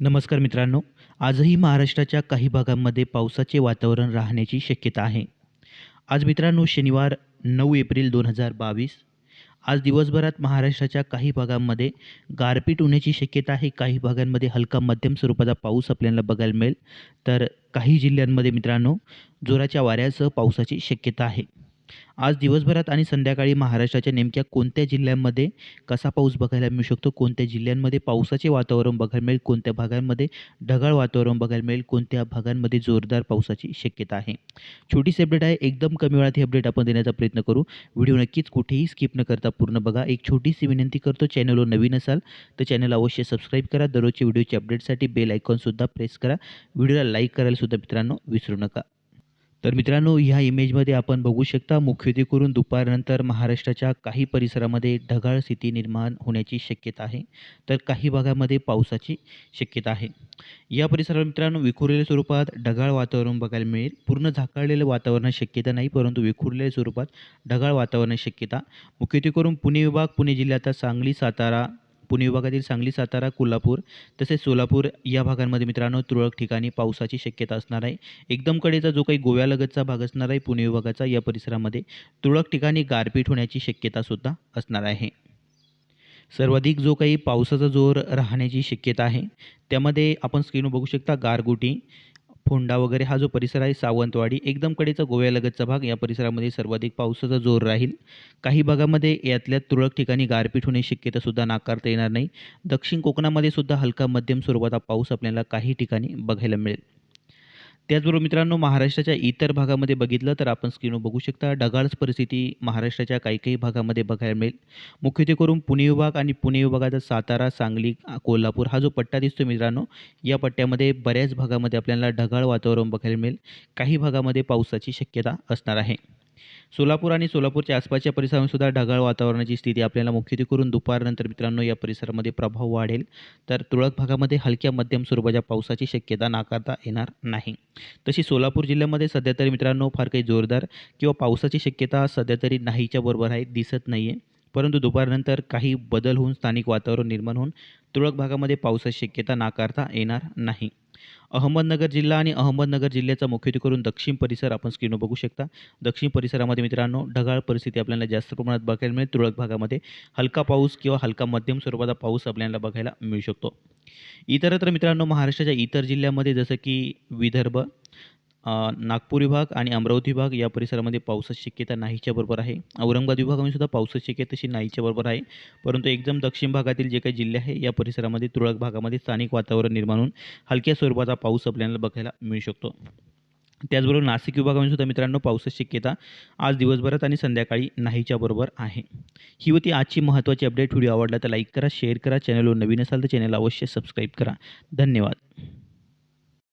नमस्कार मित्रांनो आजही महाराष्ट्राच्या काही भागांमध्ये पावसाचे वातावरण राहण्याची शक्यता आहे. आज मित्रांनो शनिवार नऊ एप्रिल दोन हजार बावीस. आज दिवसभरात महाराष्ट्राच्या काही भागांमध्ये गारपीट होण्याची शक्यता आहे. काही भागांमध्ये हलका मध्यम स्वरूपाचा पाऊस आपल्याला बघायला मिळेल. तर काही जिल्ह्यांमध्ये मित्रांनो जोराच्या वाऱ्यासह पावसाची शक्यता आहे. आज दिवसभरात आणि संध्याकाळी महाराष्ट्राच्या नेमक्या कोणत्या जिल्ह्यांमध्ये कसा पाऊस बघायला मिळू शकतो? कोणत्या जिल्ह्यांमध्ये पावसाचे वातावरण बघायला मिळेल? कोणत्या भागांमध्ये ढगाळ वातावरण बघायला मिळेल? कोणत्या भागांमध्ये जोरदार पावसाची शक्यता आहे? छोटीशी अपडेट आहे. एकदम कमी वेळात ही अपडेट आपण देण्याचा प्रयत्न करू. व्हिडिओ नक्कीच कुठेही स्किप न करता पूर्ण बघा. एक छोटीशी विनंती करतो चॅनलवर नवीन असाल तर चॅनल अवश्य सबस्क्राईब करा. दररोजच्या व्हिडिओच्या अपडेटसाठी बेल आयकॉनसुद्धा प्रेस करा. व्हिडिओला लाईक करायला सुद्धा मित्रांनो विसरू नका. तर मित्रांनो ह्या इमेजमध्ये आपण बघू शकता मुख्यत्वे करून दुपारनंतर महाराष्ट्राच्या काही परिसरामध्ये ढगाळ स्थिती निर्माण होण्याची शक्यता आहे. तर काही भागामध्ये पावसाची शक्यता आहे. या परिसरात मित्रांनो विखुरलेल्या स्वरूपात ढगाळ वातावरण बघायला मिळेल. पूर्ण झाकळलेलं वातावरण शक्यता नाही परंतु विखुरलेल्या स्वरूपात ढगाळ वातावरण शक्यता. मुख्यत्वे करून पुणे विभाग पुणे जिल्ह्यात सांगली सातारा पुणे विभागातील सांगली सातारा कोल्हापूर तसेच सोलापूर या भागांमध्ये मित्रांनो तुरळक ठिकाणी पावसाची शक्यता असणार आहे. एकदम कडेचा जो काही गोव्यालगतचा भाग असणार आहे पुणे विभागाचा या परिसरामध्ये तुरळक ठिकाणी गारपीट होण्याची शक्यतासुद्धा असणार आहे. सर्वाधिक जो काही पावसाचा जोर राहण्याची शक्यता आहे. त्यामध्ये आपण स्क्रीनवर बघू शकता गारगोटी फोंडा वगैरे हा जो परिसर आहे सावंतवाडी एकदम कडेचा गोव्यालगतचा भाग. या परिसरामध्ये सर्वाधिक पावसाचा जोर राहील. काही भागामध्ये यातल्या तुरळक ठिकाणी गारपीट होणे शक्यतासुद्धा नाकारता येणार नाही. दक्षिण कोकणामध्ये सुद्धा हलका मध्यम स्वरूपाचा पाऊस आपल्याला काही ठिकाणी बघायला मिळेल. त्याचबरोबर मित्रांनो महाराष्ट्राच्या इतर भागामध्ये बघितलं तर आपण स्क्रीनवर बघू शकता ढगाळच परिस्थिती महाराष्ट्राच्या काही काही भागामध्ये बघायला मिळेल. मुख्यत्वे करून पुणे विभाग आणि पुणे विभागाचा सातारा सांगली कोल्हापूर हा जो पट्टा दिसतो मित्रांनो या पट्ट्यामध्ये बऱ्याच भागामध्ये आपल्याला ढगाळ वातावरण बघायला मिळेल. काही भागामध्ये पावसाची शक्यता असणार आहे. सोलापूर आणि सोलापूरच्या आसपासच्या परिसरामध्ये सुद्धा ढगाळ वातावरणाची स्थिती आपल्याला मुख्यत्वे करून दुपारनंतर मित्रांनो या परिसरामध्ये प्रभाव वाढेल. तर तुरळक भागामध्ये हलक्या मध्यम स्वरूपाच्या पावसाची शक्यता नाकारता येणार नाही. तशी सोलापूर जिल्ह्यामध्ये सध्या तरी मित्रांनो फार काही जोरदार किंवा पावसाची शक्यता सध्या तरी नाहीच्या बरोबर आहे दिसत नाही आहे परंतु दुपारनंतर काही बदल होऊन स्थानिक वातावरण निर्माण होऊन तुरळक भागामध्ये पावसाची शक्यता नाकारता येणार नाही. अहमदनगर जिल्हा आणि अहमदनगर जिल्ह्याचा मुख्यत्वे करून दक्षिण परिसर आपण स्क्रीनवर बघू शकता. दक्षिण परिसरामध्ये मित्रांनो ढगाळ परिस्थिती आपल्याला जास्त प्रमाणात बघायला मिळेल. तुरळक भागामध्ये हलका पाऊस किंवा हलका मध्यम स्वरूपाचा पाऊस आपल्याला बघायला मिळू शकतो. इतरत्र मित्रांनो महाराष्ट्राच्या इतर जिल्ह्यामध्ये जसं की विदर्भ नागपूर विभाग आणि अमरावती विभाग या परिसरामध्ये पावसाची शक्यता नाहीच्या बरोबर आहे. औरंगाबाद विभागामध्ये सुद्धा पावसाची शक्यता तशी नाहीच्या बरोबर आहे. परंतु एकदम दक्षिण भागातील जे काही जिल्हे आहे या परिसरामध्ये तुरळक भागामध्ये स्थानिक वातावरण निर्माण होऊन हलक्या स्वरूपाचा पाऊस आपल्याला बघायला मिळू शकतो. त्याचबरोबर नाशिक विभागामध्ये सुद्धा मित्रांनो पावसाची शक्यता आज दिवसभरात आणि संध्याकाळी नाहीच्या बरोबर आहे. ही होती आजची महत्त्वाची अपडेट. व्हिडिओ आवडला तर लाईक करा शेअर करा. चॅनलवर नवीन असाल तर चॅनल अवश्य सबस्क्राईब करा. धन्यवाद.